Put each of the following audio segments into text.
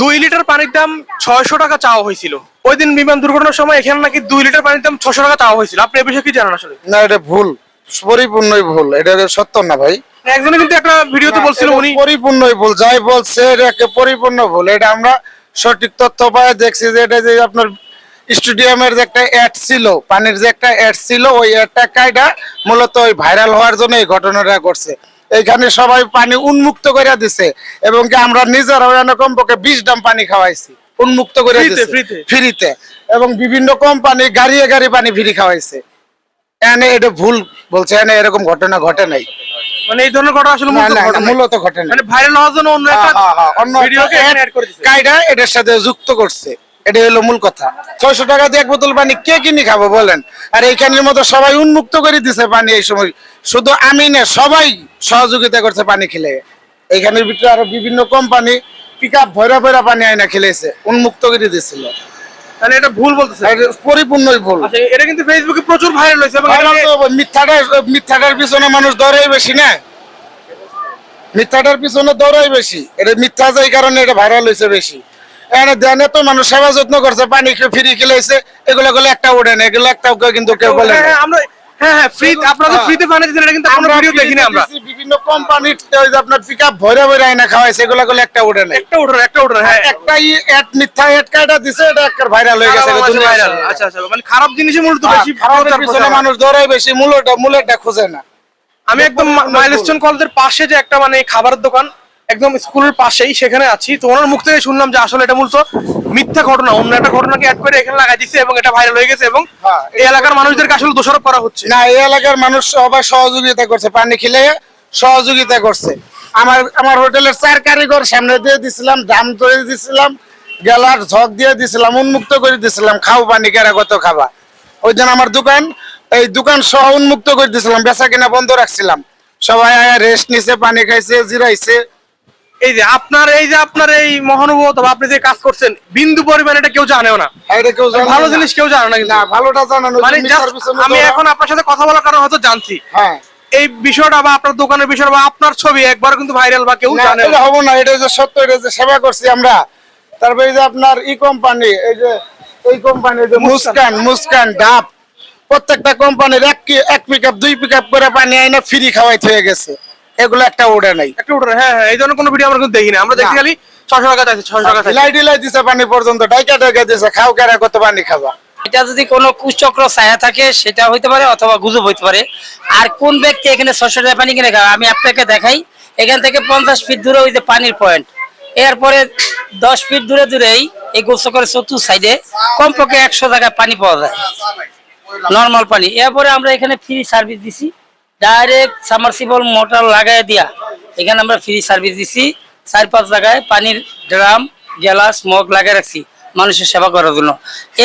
দুই লিটার পানির দাম ছয়শো টাকা চাওয়া হয়েছিল। ওই দিন বিমান দুর্ঘটনার সময় এখানে নাকি দুই লিটার পানির দাম ছশো টাকা চাওয়া হয়েছিল। আপনি এ বিষয়ে কি জানেন আসলে? না এটা ভুল। পরিপূর্ণই ভুল। এটা সত্য না ভাই? একজনে কিন্তু একটা ভিডিওতে বলছিল উনি পরিপূর্ণই ভুল। যাই বলছে এটা একটা পরিপূর্ণ ভুল। এটা আমরা সঠিক তথ্য পাই দেখছি যে এটা যে আপনার স্টেডিয়ামের যে একটা অ্যাড ছিল পানির যে একটা অ্যাড ছিল ওই অ্যাডটা কাইটা মূলত ওই ভাইরাল হওয়ার জন্য এই ঘটনাটা ঘটছে। এইখানে সবাই পানি উন্মুক্ত করে দিছে এবং কি আমরা নিজেরা ওখানে কমপক্ষে বিশ ডাম পানি খাওয়াইছি উন্মুক্ত করে দিছে ফ্রিতে। এবং বিভিন্ন কোম্পানি গাড়িয়ে গাড়ি পানি ফ্রি খাওয়াইছে। এনে এটা ভুল বলছে এনে এরকম ঘটনা ঘটে নাই। মানে এই ধরনের ঘটনা আসলে মূলত না, ঘটে না, নাই। মূলত ঘটে নাই। মানে ভাইরাল হওয়ার জন্য অন্য একটা হ্যাঁ, অন্য ভিডিওকে একটা এখানে add করে দিছে। কায়দা এটার সাথে যুক্ত করছে। এটা হলো মূল কথা। ছয়শো টাকা দিয়ে এক বোতল পানি কে কিনে খাব বলেন? আর এইখানের মতো সবাই উন্মুক্ত করে দিছে পানি এই সময়। শুধু আমি না সবাই সহযোগিতা করছে পানি খেলে। এইখানের ভিতরে আরও বিভিন্ন কোম্পানি পিক আপ ভৈরা ভৈরা পানি খেলেছে উন্মুক্ত করে তাহলে এটা ভুল বলতেছে। পরিপূর্ণই ভুল। আচ্ছা এটা কিন্তু ফেসবুকে প্রচুর ভাইরাল হয়েছে এবং ভাইরাল এটাকে- তো মিথ্যাটার পিছনে মানুষ দৌড়াই বেশি না। মিথ্যাটার পিছনে দৌড়াই বেশি। এটা মিথ্যা যাই কারণে এটা ভাইরাল হয়েছে বেশি। এখানে দেন তো মানুষ সেবা যত্ন করছে পানি খেয়ে ফ্রি খেলেছে এগুলো গুলো একটা ওঠে না এগুলো একটা কিন্তু কেউ বলে হ্যাঁ, হ্যাঁ, আমরা হ্যাঁ হ্যাঁ ফ্রি আপনাদের। ফ্রিতে পানি দিচ্ছেন এটা কিন্তু আমরা ভিডিও দেখি না আমরা। বিভিন্ন কোম্পানির ওই যে আপনার পিক ভরে ভরে আইনা খাওয়াইছে এগুলো গুলো একটা না। একটা একটা হ্যাঁ। একটাই মিথ্যা কাটা দিছে এটা একটা ভাইরাল হয়ে গেছে দুনিয়ার আচ্ছা আচ্ছা মানে খারাপ জিনিসই মূলত হ্যাঁ, বেশি খারাপের পিছনে মানুষ বেশি মূলটা মূলটা খুঁজে না। আমি একদম মাইলস্টোন কলেজের পাশে যে একটা মানে খাবারের দোকান একদম স্কুলের পাশেই সেখানে আছি। তো ওনার মুখ থেকে শুনলাম যে আসলে এটা মূলত মিথ্যা ঘটনা অন্য একটা ঘটনাকে অ্যাড করে এখানে লাগাই দিচ্ছে এবং এটা ভাইরাল হয়ে গেছে এবং হ্যাঁ, এই এলাকার মানুষদেরকে আসলে দোষারোপ করা হচ্ছে। না এই এলাকার মানুষ সবাই সহযোগিতা করছে পানি খেলে সহযোগিতা করছে। আমার আমার হোটেলের চার কারিগর সামনে দিয়ে দিছিলাম দাম করে দিছিলাম গেলার ঝক দিয়ে দিছিলাম উন্মুক্ত করে দিছিলাম খাও পানি কেরা কত খাবা। ওই জন্য আমার দোকান এই দোকান সহ উন্মুক্ত করে দিছিলাম বেচা কিনা বন্ধ রাখছিলাম। সবাই রেস্ট নিছে পানি খাইছে জিরাইছে। এই যে আপনার এই যে আপনার এই মহানুভবতা বা আপনি যে কাজ করছেন বিন্দু পরিমাণ এটা কেউ জানেও না। এটা কেউ জানে ভালো জিনিস কেউ জানে না না ভালোটা জানানো মানে আমি এখন আপনার সাথে কথা বলার কারণে হয়তো জানছি। হ্যাঁ। এই বিষয়টা বা আপনার দোকানের বিষয়টা বা আপনার ছবি একবার কিন্তু ভাইরাল বা কেউ না, জানে এটা হব না এটা যে সত্য এটা যে সেবা করছি আমরা। তারপরে এই যে আপনার ই কোম্পানি এই যে এই কোম্পানি যে মুস্কান। মুস্কান ডাব। প্রত্যেকটা কোম্পানির এক এক পিক আপ দুই পিক আপ করে পানি আইনা ফ্রি খাওয়াই হয়ে গেছে। এগুলো একটা ওড়ে নাই। একটা উঠে হ্যাঁ হ্যাঁ এই ধরনের কোনো ভিডিও আমরা কিন্তু দেখি না আমরা দেখি। খালি ছশো টাকা চাইছে ছশো টাকা ঢিলাই ঢিলাই দিছে পানি পর্যন্ত ডাইকা ডাইকা দিছে খাও কেরা কত পানি খাবা। এটা যদি কোনো কুচক্র ছায়া থাকে সেটা হইতে পারে অথবা গুজব হইতে পারে। আর কোন ব্যক্তি এখানে ছশো টাকা পানি কিনে খাবে আমি আপনাকে দেখাই। এখান থেকে পঞ্চাশ ফিট দূরে ওই যে পানির পয়েন্ট এরপরে দশ ফিট দূরে দূরেই এই গোসকরের চতুর্থ সাইডে কমপক্ষে একশো টাকায় পানি পাওয়া যায়। নর্মাল পানি। এরপরে আমরা এখানে ফ্রি সার্ভিস দিছি। ডাইরেক্ট সামারসিবল মোটর লাগাই দিয়া এখানে আমরা ফ্রি সার্ভিস দিছি। চার পাঁচ জায়গায় পানির ড্রাম গ্লাস মগ লাগিয়ে রাখছি মানুষের সেবা করার জন্য।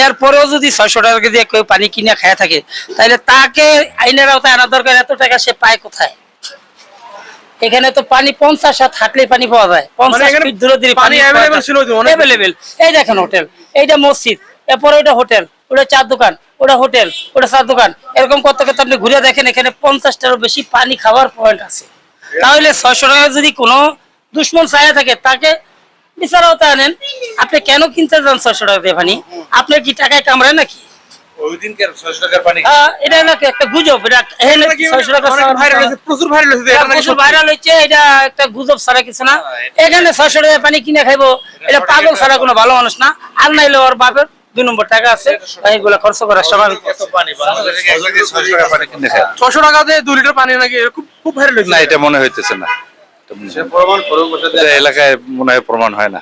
এরপরেও যদি ছয়শো টাকা দিয়ে কেউ পানি কিনে খায় থাকে তাহলে তাকে আইনের আওতায় আনা দরকার এত টাকা সে পায় কোথায়? এখানে তো পানি পঞ্চাশ হাত হাঁটলেই পানি পাওয়া যায়। পঞ্চাশ মানে ফিট দূরে দূরে পানি? অ্যাভেলেবেল এই দেখেন হোটেল এইটা মসজিদ এরপরে ওটা হোটেল ওটা চার দোকান ওটা হোটেল ওটা চার দোকান। এরকম করতে করতে আপনি ঘুরে দেখেন এখানে পঞ্চাশটারও বেশি পানি খাওয়ার পয়েন্ট আছে। তাহলে ছয়শো টাকা যদি কোনো দুশ্মন ছায়া থাকে তাকে বিচারাও তা আনেন। আপনি কেন কিনতে যান ছয়শো টাকা দিয়ে পানি? আপনার কি টাকায় কামড়ায় নাকি? এটা একটা গুজব এটা এখানে এটা কি ছয়শো টাকা অনেক viral হয়েছে, প্রচুর ভাইরাল হয়েছে যে এটা নাকি সত্যি। ভাইরাল হচ্ছে এটা একটা গুজব ছাড়া কিছু না। এখানে ছয়শো টাকা পানি কিনে খাইবো এটা পাগল ছাড়া কোনো ভালো মানুষ না। আর নাইলে ওর বাপের দুই নম্বর টাকা আছে এইগুলা খরচ করা স্বাভাবিক ছশো টাকা দিয়ে দুই লিটার পানি নাকি খুব খুব ভাইরাল হয়েছে না এটা মনে হইতেছে না। এটা এটা এলাকায় মনে হয় প্রমাণ হয় না।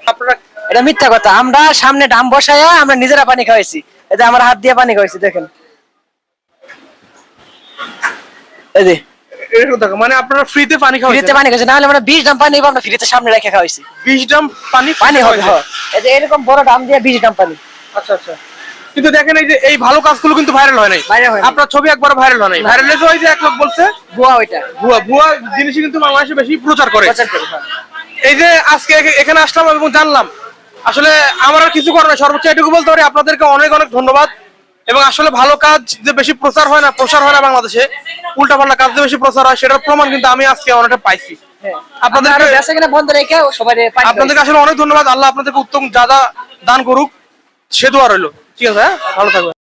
আপনারা এটা মিথ্যা কথা। আমরা সামনে ডাম বসায়া আমরা নিজেরা পানি খাওয়াইছি। এই যে আমার হাত দিয়ে পানি খাওয়াইছি দেখেন। এই যে এরকম মানে আপনারা ফ্রিতে পানি ফ্রিতে পানি খাওয়াইছি না হলে আমরা বিশ ডাম পানি আমরা ফ্রিতে সামনে রেখে খাওয়াইছি। বিশ ড্রাম পানি পানি হবে। এই যে এরকম বড় ডাম দিয়ে বিশ ডাম পানি। আচ্ছা আচ্ছা। কিন্তু দেখেন এই যে এই ভালো কাজগুলো কিন্তু ভাইরাল হয় নাই। আপনার ছবি একবার ভাইরাল হয় নাই। ভাইরাল হয়েছে ওই যে এক লোক বলছে বুয়া ওইটা। ভুয়া ভুয়া কিন্তু বাংলাদেশে বেশি প্রচার করে। প্রচার করি, হ্যাঁ। এই যে আজকে এখানে আসলাম এবং জানলাম আসলে আমার আর কিছু করার সর্বোচ্চ এটুকু বলতে পারি আপনাদেরকে অনেক অনেক ধন্যবাদ। এবং আসলে ভালো কাজ যে বেশি প্রচার হয় না প্রসার হয় না বাংলাদেশে উল্টা পাল্টা কাজ বেশি প্রচার হয় সেটার প্রমাণ কিন্তু আমি আজকে অনেকটা পাইছি। আপনাদের আপনাদের বেচা কিনা বন্ধ রেখে সবাই আপনাদেরকে আসলে অনেক ধন্যবাদ। আল্লাহ আপনাদেরকে উত্তম যা যা দান করুক সে দোয়া রইল। ঠিক আছে হ্যাঁ? ভালো থাকবেন।